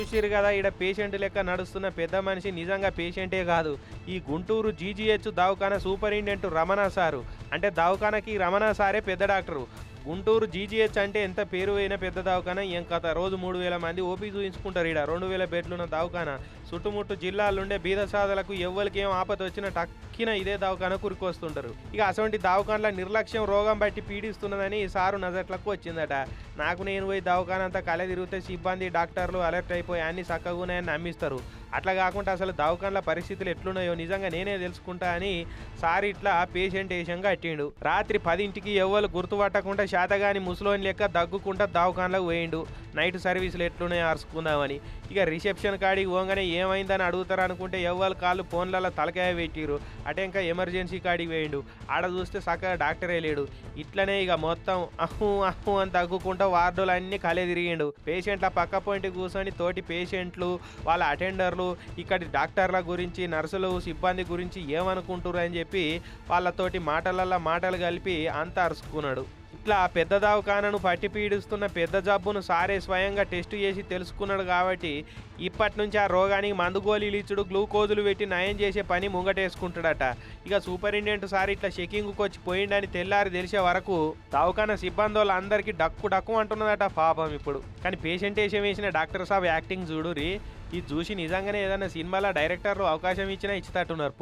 చూసిరు కదా ఈడ పేషెంట్ లెక్క నడుస్తున్న పెద్ద మనిషి నిజంగా పేషెంటే కాదు. ఈ గుంటూరు జీజీహెచ్ దవాఖాన సూపరింటెండెంట్ రమణ సారు. అంటే దవాఖానకి రమణ సారే పెద్ద డాక్టరు. గుంటూరు జీజీహెచ్ అంటే ఎంత పేరు అయిన పెద్ద దవాఖానా ఏం కథ? రోజు మూడు వేల మంది ఓపీ చూపించుకుంటారు ఈడ. రెండు వేల బెడ్లున్న దవాఖాన చుట్టుముట్టు జిల్లాలుండే బీద సాధలకు ఎవ్వరికి ఏం ఆపద వచ్చినా టక్కిన ఇదే దవాఖాన కురికొస్తుంటారు. ఇక అటువంటి దవాఖానల నిర్లక్ష్యం రోగం బట్టి పీడిస్తున్నదని ఈ సారు నజట్లకు వచ్చిందట. నాకు నేను పోయి దవాఖాన అంతా కళ తిరిగితే సిబ్బంది డాక్టర్లు అలర్ట్ అయిపోయి అన్ని చక్కగా ఉన్నాయని నమ్మిస్తారు. అట్లా కాకుండా అసలు దవాఖానల పరిస్థితులు ఎట్లున్నాయో నిజంగా నేనే తెలుసుకుంటా అని సార్ ఇట్లా పేషెంట్ వేషంగా అట్టిండు రాత్రి పదింటికి ఎవ్వరు గుర్తుపట్టకుండా శాతగాని ముసలోని లెక్క దగ్గుకుంటా దవాఖానలకు పోయిండు. నైట్ సర్వీసులు ఎట్లున్నాయో అరుచుకుందామని ఇక రిసెప్షన్ కాడికి పోగానే ఏమైందని అడుగుతారు అనుకుంటే ఎవ్వరు కాళ్ళు ఫోన్లలో తలకాయ పెట్టిరు అటే ఇంకా ఎమర్జెన్సీ కాడికి పోయిండు. ఆడ చూస్తే చక్కగా డాక్టరే లేడు. ఇట్లనే ఇక మొత్తం అహు అహు అని తగ్గుకుంటా వార్డులు అన్నీ కలే తిరిగిండు. పేషెంట్ల పక్క పాయింట్ కూర్చొని తోటి పేషెంట్లు వాళ్ళ అటెండర్లు ఇక్కడి డాక్టర్ల గురించి నర్సులు సిబ్బంది గురించి ఏమనుకుంటారు అని చెప్పి వాళ్ళతోటి మాటలల్లా మాటలు కలిపి అంతా అరుచుకున్నాడు. ఇట్లా పెద్ద దవాఖానను పట్టి పీడిస్తున్న పెద్ద జబ్బును సారే స్వయంగా టెస్ట్ చేసి తెలుసుకున్నాడు కాబట్టి ఇప్పటి నుంచి ఆ రోగానికి మందు గోళీలు ఇచ్చుడు గ్లూకోజులు పెట్టి నయం చేసే పని ముంగటేసుకుంటాడట. ఇక సూపరింటెండెంట్ సార్ ఇట్లా చెకింగ్కి వచ్చి పోయిండని తెల్లారి తెలిసే వరకు దవాఖాన సిబ్బంది వాళ్ళందరికీ డక్కు డక్కు అంటున్నదట పాపం ఇప్పుడు. కానీ పేషెంట్ వేషం వేసిన డాక్టర్ సాబ్ యాక్టింగ్ చూడురి ఇది చూసి నిజంగానే ఏదైనా సినిమాలో డైరెక్టర్లు అవకాశం ఇచ్చినా ఇచ్చేటట్టున్నారు